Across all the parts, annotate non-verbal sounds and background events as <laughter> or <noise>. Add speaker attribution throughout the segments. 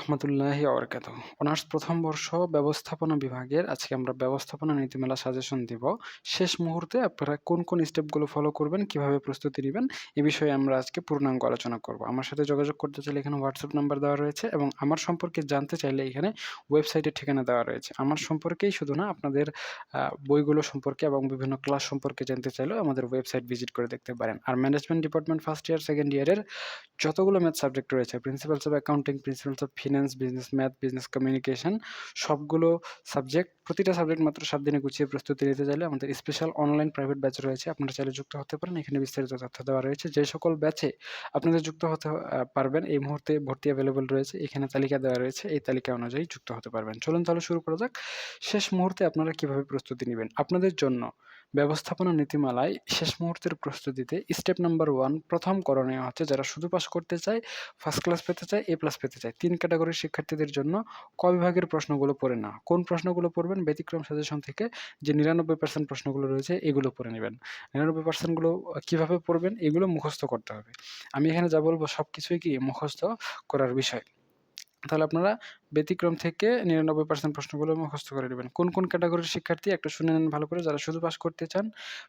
Speaker 1: রহমতুল্লাহি অবরকাত অনার্স প্রথম বর্ষ ব্যবস্থাপনা বিভাগের আজকে আমরা ব্যবস্থাপনা নীতিমালা সাজেশন দিব। শেষ মুহূর্তে আপনারা কোন কোন স্টেপগুলো ফলো করবেন, কীভাবে প্রস্তুতি নেবেন, এ বিষয়ে আমরা আজকে পূর্ণাঙ্গ আলোচনা করব। আমার সাথে যোগাযোগ করতে চাইলে এখানে হোয়াটসঅ্যাপ নাম্বার দেওয়া রয়েছে এবং আমার সম্পর্কে জানতে চাইলে এখানে ওয়েবসাইটের ঠিকানা দেওয়া রয়েছে। আমার সম্পর্কেই শুধু না, আপনাদের বইগুলো সম্পর্কে এবং বিভিন্ন ক্লাস সম্পর্কে জানতে চাইলেও আমাদের ওয়েবসাইট ভিজিট করে দেখতে পারেন। আর management department first year, second ইয়ারের যতগুলো ম্যাথ সাবজেক্ট রয়েছে, principles of accounting, principles of finance business math business communication সবগুলো সাবজেক্ট প্রতিটা সাবজেক্ট মাত্র সাত দিনে গুছিয়ে প্রস্তুতি নিতে চাইলে আমাদের স্পেশাল অনলাইন প্রাইভেট ব্যাচ রয়েছে। আপনারা চাইলে যুক্ত হতে পারেন। এখানে বিস্তারিত তথ্য দেওয়া রয়েছে। যে সকল ব্যাচে আপনাদের যুক্ত হতে পারবেন, এই মুহূর্তে ভর্তি অ্যাভেলেবল রয়েছে। এখানে তালিকা দেওয়া রয়েছে। এই তালিকা অনুযায়ী যুক্ত হতে পারবেন। চলুন তাহলে শুরু করা যাক। শেষ মুহূর্তে আপনারা কীভাবে প্রস্তুতি নেবেন? আপনাদের জন্য ব্যবস্থাপনা নীতিমালায় শেষ মুহূর্তের প্রস্তুতিতে স্টেপ নাম্বার ওয়ান প্রথম করণীয় হচ্ছে যারা শুধু পাস করতে চায় ফার্স্ট ক্লাস পেতে চায় এ প্লাস পেতে চায়। তিন ক্যাটাগরির শিক্ষার্থীদের জন্য ক বিভাগের প্রশ্নগুলো পড়ে না। কোন প্রশ্নগুলো পড়বেন? ব্যতিক্রম সাজেশন থেকে যে নিরানব্বই পার্সেন্ট প্রশ্নগুলো রয়েছে, এগুলো পড়ে নেবেন। নিরানব্বই পার্সেন্টগুলো কীভাবে পড়বেন? এগুলো মুখস্থ করতে হবে। আমি এখানে যা বলব সব কিছুই কি মুখস্থ করার বিষয়। তাহলে আপনারা ব্যতিক্রম থেকে নিরানব্বই পার্সেন্ট প্রশ্নগুলো মুখস্থ করে নেবেন। কোন কোন ক্যাটাগরির শিক্ষার্থী একটু শুনে নেন ভালো করে। যারা শুধু পাস করতে চান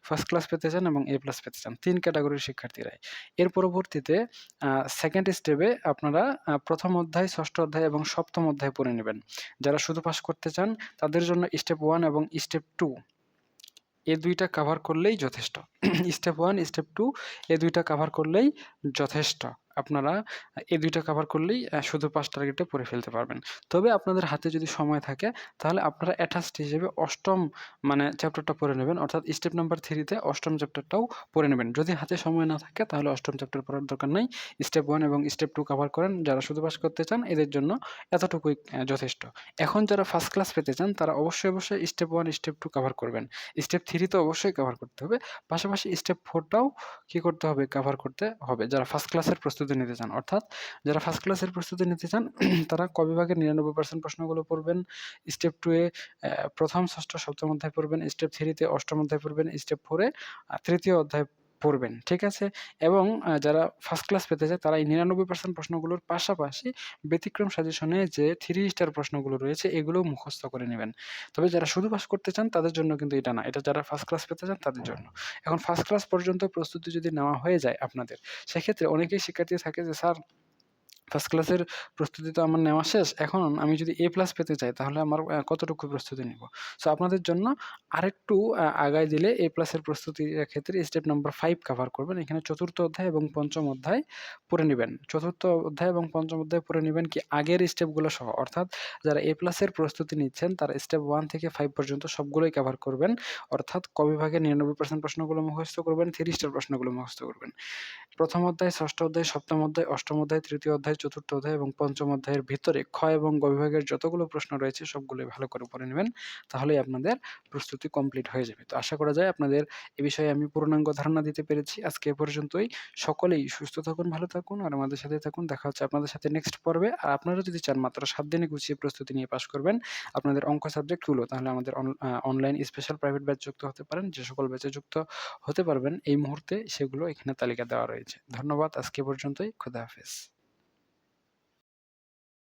Speaker 1: ফার্স্ট ক্লাস পেতে চান এবং এ প্লাস পেতে চান। তিন ক্যাটাগরির শিক্ষার্থীরাই। এর পরবর্তীতে সেকেন্ড স্টেপে আপনারা প্রথম অধ্যায়, ষষ্ঠ অধ্যায় এবং সপ্তম অধ্যায় পড়ে নেবেন। যারা শুধু পাস করতে চান, তাদের জন্য স্টেপ ওয়ান এবং স্টেপ টু এ দুইটা কাভার করলেই যথেষ্ট। স্টেপ ওয়ান স্টেপ টু এ দুইটা কাভার করলেই যথেষ্ট। আপনারা এই দুইটা কভার করলেই শুধু পাঁচ টার্গেটে পড়ে ফেলতে পারবেন। তবে আপনাদের হাতে যদি সময় থাকে, তাহলে আপনারা অ্যাটাচড হিসেবে অষ্টম মানে চ্যাপ্টারটা পড়ে নেবেন। অর্থাৎ স্টেপ নাম্বার থ্রিতে অষ্টম চ্যাপ্টারটাও পড়ে নেবেন। যদি হাতে সময় না থাকে, তাহলে অষ্টম চ্যাপ্টার পড়ার দরকার নেই। স্টেপ ওয়ান এবং স্টেপ টু কভার করেন। যারা শুধু পাস করতে চান, এদের জন্য এতটুকুই যথেষ্ট। এখন যারা ফার্স্ট ক্লাস পেতে চান, তারা অবশ্যই অবশ্যই step one step two cover করবেন। স্টেপ থ্রি তো অবশ্যই কভার করতে হবে। পাশাপাশি স্টেপ ফোরটাও কি করতে হবে? কভার করতে হবে। যারা ফার্স্ট ক্লাসের প্রস্তুতি নিতে চান। অর্থাৎ যারা ফার্স্ট ক্লাসের প্রস্তুতি নিতে চান, <clears throat> তারা ক বিভাগের নিরানব্বই পার্সেন্ট প্রশ্নগুলো পড়বেন স্টেপ টুয়ে প্রথম, ষষ্ঠ, সপ্তম অধ্যায় পড়বেন স্টেপ থ্রিতে অষ্টম অধ্যায় পড়বেন স্টেপ ফোরে তৃতীয় অধ্যায় পড়বেন, ঠিক আছে? এবং যারা ফার্স্ট ক্লাস পেতে চায়, তারা এই নিরানব্বই পার্সেন্ট প্রশ্নগুলোর পাশাপাশি ব্যতিক্রম সাজেশনে যে থ্রি স্টার প্রশ্নগুলো রয়েছে, এগুলোও মুখস্থ করে নেবেন। তবে যারা শুধু পাস করতে চান, তাদের জন্য কিন্তু এটা না। এটা যারা ফার্স্ট ক্লাস পেতে চান, তাদের জন্য। এখন ফার্স্ট ক্লাস পর্যন্ত প্রস্তুতি যদি নেওয়া হয়ে যায় আপনাদের, সেক্ষেত্রে অনেকেই শিক্ষার্থী থাকে যে, স্যার ফার্স্ট ক্লাসের প্রস্তুতি তো আমার নেওয়া শেষ। এখন আমি যদি এ প্লাস পেতে চাই, তাহলে আমার কতটুকু প্রস্তুতি নেব? সো আপনাদের জন্য আরেকটু আগায় দিলে এ প্লাসের প্রস্তুতির ক্ষেত্রে স্টেপ নাম্বার ফাইভ কভার করবেন। এখানে চতুর্থ অধ্যায় এবং পঞ্চম অধ্যায় পড়ে নেবেন। চতুর্থ অধ্যায় এবং পঞ্চম অধ্যায় পড়ে নেবেন কি আগের স্টেপগুলো সহ। অর্থাৎ যারা এ প্লাসের প্রস্তুতি নিচ্ছেন, তারা স্টেপ ওয়ান থেকে ফাইভ পর্যন্ত সবগুলোই কভার করবেন। অর্থাৎ কবিভাগে নিরানব্বই পার্সেন্ট প্রশ্নগুলো মুখস্থ করবেন থ্রি স্টার প্রশ্নগুলো মুখস্থ করবেন। প্রথম অধ্যায়, ষষ্ঠ অধ্যায়, সপ্তম অধ্যায়, অষ্টম অধ্যায়, তৃতীয় অধ্যায়, চতুর্থ অধ্যায় এবং পঞ্চম অধ্যায়ের ভিতরে খ এবং গ বিভাগের যতগুলো প্রশ্ন রয়েছে সবগুলোই ভালো করে পড়ে নেবেন। তাহলেই আপনাদের প্রস্তুতি কমপ্লিট হয়ে যাবে। তো আশা করা যায় আপনাদের এ বিষয়ে আমি পূর্ণাঙ্গ ধারণা দিতে পেরেছি। আজকে এ পর্যন্তই। সকলেই সুস্থ থাকুন, ভালো থাকুন আর আমাদের সাথে থাকুন। দেখা হচ্ছে আপনাদের সাথে নেক্সট পর্বে। আর আপনারা যদি চান মাত্র সাত দিনে গুছিয়ে প্রস্তুতি নিয়ে পাশ করবেন, আপনাদের অঙ্ক সাবজেক্টগুলো তাহলে আমাদের অনলাইন স্পেশাল প্রাইভেট ব্যাচ যুক্ত হতে পারেন। যে সকল ব্যাচে যুক্ত হতে পারবেন, এই মুহূর্তে সেগুলো এখানে তালিকা দেওয়া রয়েছে। ধন্যবাদ আজকে পর্যন্তই। খুদা হাফেজ।